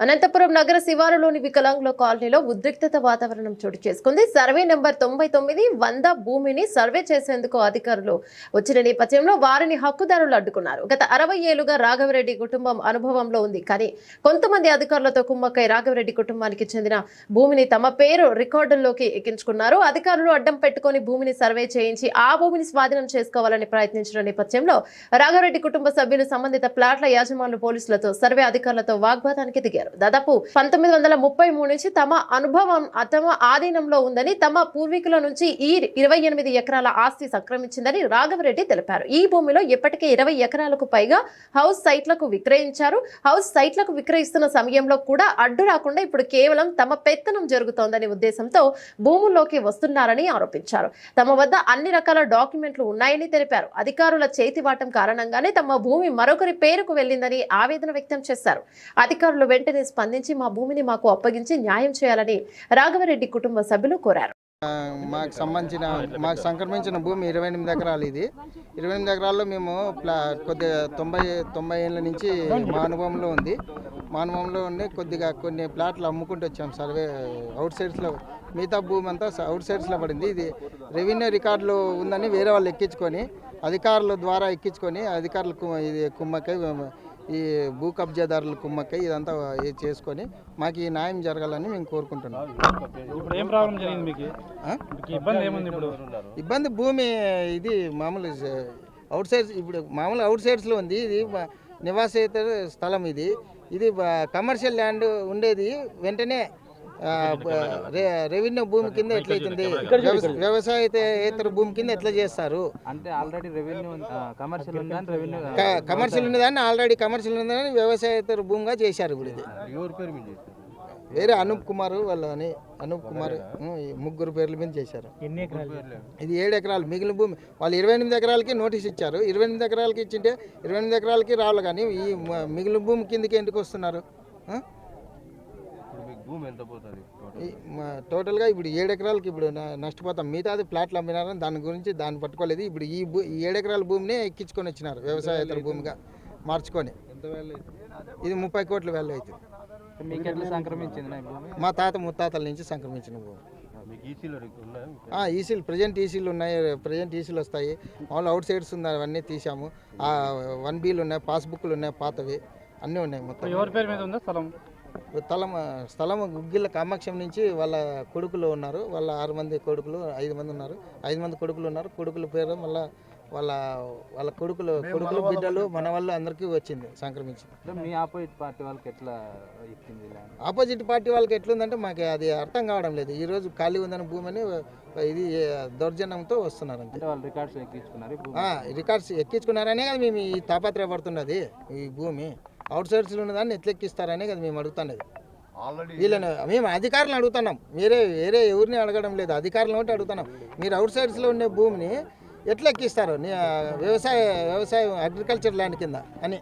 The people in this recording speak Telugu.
అనంతపురం నగర శివారులోని వికలాంగుల కాలనీలో ఉద్రిక్తత వాతావరణం చోటు చేసుకుంది. సర్వే నెంబర్ తొంభై తొమ్మిది వంద భూమిని సర్వే చేసేందుకు అధికారులు వచ్చిన నేపథ్యంలో వారిని హక్కుదారులు అడ్డుకున్నారు. గత అరవై ఏళ్ళుగా రాఘవరెడ్డి కుటుంబం అనుభవంలో ఉంది. కానీ కొంతమంది అధికారులతో కుమ్మక్కై రాఘవరెడ్డి కుటుంబానికి చెందిన భూమిని తమ పేరు రికార్డుల్లోకి ఎక్కించుకున్నారు. అధికారులు అడ్డం పెట్టుకొని భూమిని సర్వే చేయించి ఆ భూమిని స్వాధీనం చేసుకోవాలని ప్రయత్నించిన నేపథ్యంలో రాఘవరెడ్డి కుటుంబ సభ్యులు సంబంధిత ప్లాట్ల యాజమాన్లు పోలీసులతో సర్వే అధికారులతో వాగ్వాదానికి దిగారు. దాదాపు పంతొమ్మిది వందల ముప్పై మూడు నుంచి తమ అనుభవం తమ ఆధీనంలో ఉందని తమ పూర్వీకుల నుంచి ఈ ఇరవై ఎనిమిది ఎకరాల ఆస్తి సంక్రమించిందని రాఘవరెడ్డి తెలిపారు. ఈ భూమిలో ఇప్పటికే ఇరవై ఎకరాలకు పైగా హౌస్ సైట్లకు విక్రయించారు. హౌస్ సైట్లకు విక్రయిస్తున్న సమయంలో కూడా అడ్డు రాకుండా ఇప్పుడు కేవలం తమ పెత్తనం జరుగుతోందనే ఉద్దేశంతో భూముల్లోకి వస్తున్నారని ఆరోపించారు. తమ వద్ద అన్ని రకాల డాక్యుమెంట్లు ఉన్నాయని తెలిపారు. అధికారుల చేతివాటం కారణంగానే తమ భూమి మరొకరి పేరుకు వెళ్ళిందని ఆవేదన వ్యక్తం చేశారు. అధికారులు వెంటనే స్పందించి మా భూమిని మాకు అప్పగించి న్యాయం చేయాలని రాఘవరెడ్డి కుటుంబ సభ్యులు కోరారు. మాకు సంబంధించిన మాకు సంక్రమించిన భూమి ఇరవై ఎనిమిది ఎకరాలు ఇది. ఇరవై ఎనిమిది ఎకరాల్లో మేము ప్లా కొద్దిగా తొంభై తొంభై ఏళ్ళ నుంచి మా అనుభవంలో ఉంది. మా అనుభవంలో ఉండి కొద్దిగా కొన్ని ప్లాట్లు అమ్ముకుంటూ వచ్చాం సర్వే అవుట్ సైడ్స్లో మిగతా భూమి అంతా అవుట్ సైడ్స్లో పడింది. ఇది రెవెన్యూ రికార్డులో ఉందని వేరే వాళ్ళు ఎక్కించుకొని అధికారుల ద్వారా ఎక్కించుకొని అధికారులు ఇది కుమ్మకై ఈ భూ కబ్జాదారుల కుమ్మక్కై ఇదంతా ఇది చేసుకొని మాకు ఈ న్యాయం జరగాలని మేము కోరుకుంటున్నాం. ఇప్పుడు ఏం ప్రాబ్లం జరిగింది మీకు? ఆ? మీకు ఇబ్బంది ఏముంది ఇప్పుడు? ఇబ్బంది భూమి ఇది మామూలు అవుట్ సైడ్స్ ఇప్పుడు మామూలు అవుట్ సైడ్స్లో ఉంది. ఇది నివాసేతర స్థలం ఇది. ఇది కమర్షియల్ ల్యాండ్ ఉండేది వెంటనే రెవెన్యూ భూమి కింద ఎట్లయితుంది? వ్యవస- వ్యవసాయేతర భూమి కింద ఎట్లా చేస్తారు? అంటే ఆల్రెడీ రెవెన్యూ కమర్షియల్ ఉందని రెవెన్యూ కమర్షియల్ ఉన్నదాన్ని ఆల్రెడీ కమర్షియల్ ఉన్నదాన్ని వ్యవసాయేతర భూమిగా చేశారు ఇప్పుడు ఇది. వేరే అనూప్ కుమార్ వాళ్ళు అని అనూప్ కుమార్ ముగ్గురు పేర్ల మీద చేశారు. ఎన్ని ఎకరాలు? ఇది ఏడు ఎకరాలు మిగిలిన భూమి. వాళ్ళు ఇరవై ఎనిమిది ఎకరాలకి నోటీస్ ఇచ్చారు. ఇరవై ఎనిమిది ఎకరాలకి ఇచ్చింటే ఇరవై ఎనిమిది ఎకరాలకి రావాలి కానీ ఈ మిగిలిన భూమి కిందకి ఎందుకు వస్తున్నారు? టోటల్గా ఇప్పుడు ఏడు ఎకరాలకి ఇప్పుడు నష్టపోతాం. మిగతాది ప్లాట్లు అమ్మినారని దాని గురించి దాన్ని పట్టుకోలేదు. ఇప్పుడు ఈ భూ ఏడు ఎకరాల భూమినే ఎక్కించుకొని వచ్చినారు వ్యవసాయేతర భూమిగా మార్చుకొని. ఇది ముప్పై కోట్ల వాల్యూ అవుతుంది సంక్రమించింది మా తాత ముత్తాతల నుంచి సంక్రమించిన భూమి. ఈసీలు ప్రజెంట్ ఈసీలు ఉన్నాయి. ప్రజెంట్ ఈసీలు వస్తాయి. మామూలు అవుట్ సైడ్స్ ఉన్నాయి అవన్నీ తీసాము ఆ, వన్ బీలు ఉన్నాయి పాస్బుక్లు ఉన్నాయి పాతవి. అన్నీ ఉన్నాయి మొత్తం. ఎవరి పేరు మీద ఉందా స్థలం? స్థలం స్థలం గుగ్గిళ్ళ కామాక్షం నుంచి వాళ్ళ కొడుకులు ఉన్నారు. వాళ్ళ ఆరు మంది కొడుకులు ఐదు మంది ఉన్నారు. ఐదు మంది కొడుకులు ఉన్నారు. కొడుకుల పేరు మళ్ళీ వాళ్ళ వాళ్ళ కొడుకులు కొడుకులు బిడ్డలు మన వాళ్ళు అందరికీ వచ్చింది సంక్రమించింది మీ ఆపోజిట్ పార్టీ వాళ్ళకి ఎట్లా ఇచ్చింది ఆపోజిట్ పార్టీ వాళ్ళకి ఎట్లుందంటే మాకు అది అర్థం కావడం లేదు. ఈ రోజు ఖాళీ ఉందని భూమి అని ఇది దౌర్జన్యంతో వస్తున్నారు అంతే వాళ్ళు రికార్డ్స్ ఎక్కించుకున్నారు రికార్డ్స్ ఎక్కించుకున్నారనే కదా మేము ఈ తాపత్రయపడుతున్నది ఈ భూమి. అవుట్ సైడ్స్లో ఉన్నదాన్ని ఎట్లెక్కిస్తారనే కదా మేము అడుగుతున్నది. వీళ్ళని మేము అధికారులను అడుగుతున్నాం. వేరే వేరే ఎవరిని అడగడం లేదు. అధికారులను ఒకటి అడుగుతున్నాం. మీరు అవుట్ సైడ్స్లో ఉండే భూమిని ఎట్లా ఎక్కిస్తారు నీ- వ్యవసాయ వ్యవసాయం అగ్రికల్చర్ ల్యాండ్ కింద అని.